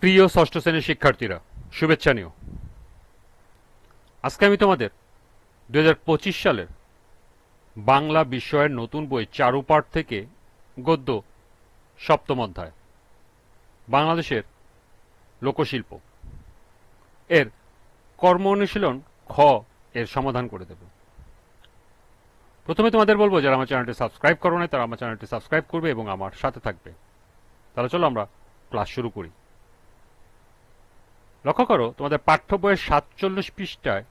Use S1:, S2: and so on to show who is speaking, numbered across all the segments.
S1: প্রিয় ষষ্ঠ শ্রেণির শিক্ষার্থীরা, শুভেচ্ছা নিও। আজকে আমি তোমাদের দু হাজার পঁচিশ সালের বাংলা বিষয়ের নতুন বই চারুপাঠ থেকে গদ্য সপ্তম অধ্যায়, বাংলাদেশের লোকশিল্প, এর কর্ম অনুশীলন খ এর সমাধান করে দেব। প্রথমে তোমাদের বলব, যারা আমার চ্যানেলটি সাবস্ক্রাইব করো না তারা আমার চ্যানেলটি সাবস্ক্রাইব করবে এবং আমার সাথে থাকবে। তাহলে চলো আমরা ক্লাস শুরু করি। লক্ষ্য করো, তোমাদের পাঠ্য বইয়ের সাতচল্লিশ পৃষ্ঠায়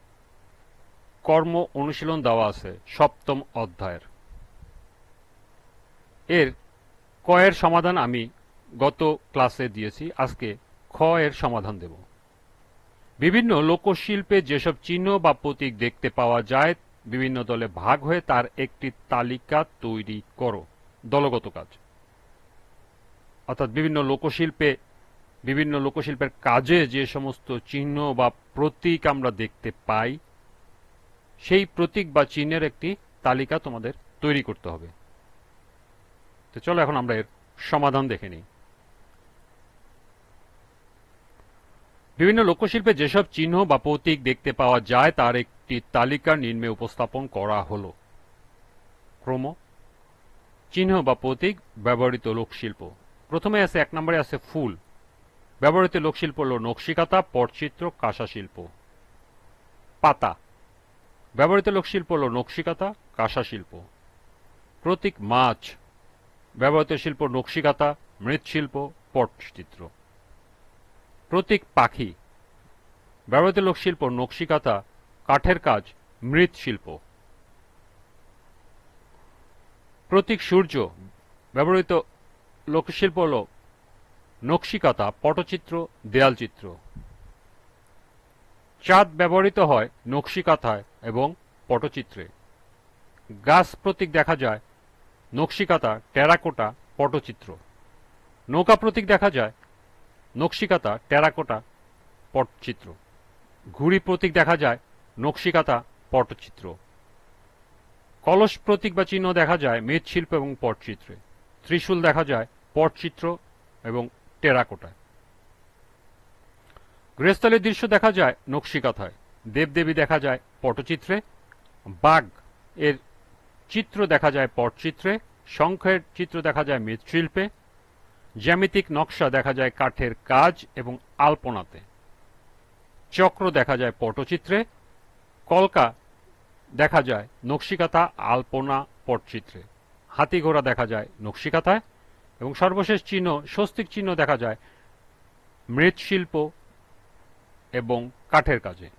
S1: কর্ম অনুশীলন দেওয়া আছে, সপ্তম অধ্যায়ের। এর কয়ের সমাধান আমি গত ক্লাসে দিয়েছি, আজকে খ এর সমাধান দেব। বিভিন্ন লোকশিল্পে যেসব চিহ্ন বা প্রতীক দেখতে পাওয়া যায়, বিভিন্ন দলে ভাগ হয়ে তার একটি তালিকা তৈরি করো, দলগত কাজ। অর্থাৎ বিভিন্ন লোকশিল্পে বিভিন্ন লোকশিল্পের কাজে যে সমস্ত চিহ্ন বা প্রতীক আমরা দেখতে পাই, সেই প্রতীক বা চিহ্নের একটি তালিকা তোমাদের তৈরি করতে হবে। তো চলো এখন আমরা এর সমাধান দেখে নিই। বিভিন্ন লোকশিল্পে যেসব চিহ্ন বা প্রতীক দেখতে পাওয়া যায়, তার একটি তালিকা নিম্নে উপস্থাপন করা হলো। ক্রম, চিহ্ন বা প্রতীক, ব্যবহৃত লোকশিল্প। প্রথমে আছে, এক নম্বরে আছে ফুল। ব্যবহৃত লোকশিল্প হল নকশিকাতা, পটচিত্র কাঁসা শিল্প পাতা। ব্যবহৃত লোকশিল্প হল নকশিকাতা কাঁসা শিল্প প্রতীক মাছ। ব্যবহৃত শিল্প নকশিকাতা, মৃৎশিল্প, পটচিত্র। প্রতীক পাখি। ব্যবহৃত লোকশিল্প নকশিকাতা, কাঠের কাজ, মৃৎশিল্প। প্রতীক সূর্য। ব্যবহৃত লোকশিল্প হল নকশিকাতা, পটচিত্র, দেয়ালচিত্র। চাঁদ ব্যবহৃত হয় নকশিকাথায় এবং পটচিত্রে। গাছ প্রতীক দেখা যায়, নকশিকাতা, টেরাকোটা, পটচিত্র। নৌকা প্রতীক দেখা যায়, নকশিকাতা, টেরাকোটা, পটচিত্র। ঘুড়ি প্রতীক দেখা যায়, নকশিকাতা, পটচিত্র। কলস প্রতীক বা চিহ্ন দেখা যায় মৃৎশিল্প এবং পটচিত্রে। ত্রিশূল দেখা যায়, পটচিত্র এবং টেরাকোটায়। গৃহস্থলের দৃশ্য দেখা যায় নকশিকাথায়। দেবদেবী দেখা যায় পটচিত্রে। বাঘ এর চিত্র দেখা যায় পটচিত্রে। শঙ্খের চিত্র দেখা যায় মৃৎশিল্পে। জ্যামিতিক নকশা দেখা যায় কাঠের কাজ এবং আলপনাতে। চক্র দেখা যায় পটচিত্রে। কলকা দেখা যায় নকশিকাতা আলপনা, পটচিত্রে। হাতি ঘোড়া দেখা যায় নকশিকাতায় এবং সর্বশেষ চিহ্ন, স্বস্তিক চিহ্ন দেখা যায় মৃৎশিল্প এবং কাঠের কাজে।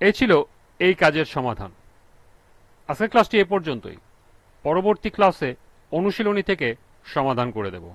S1: এ ছিল এই কাজের সমাধান। আজকের ক্লাসটি এ পর্যন্তই। পরবর্তী ক্লাসে অনুশীলনী থেকে সমাধান করে দেব।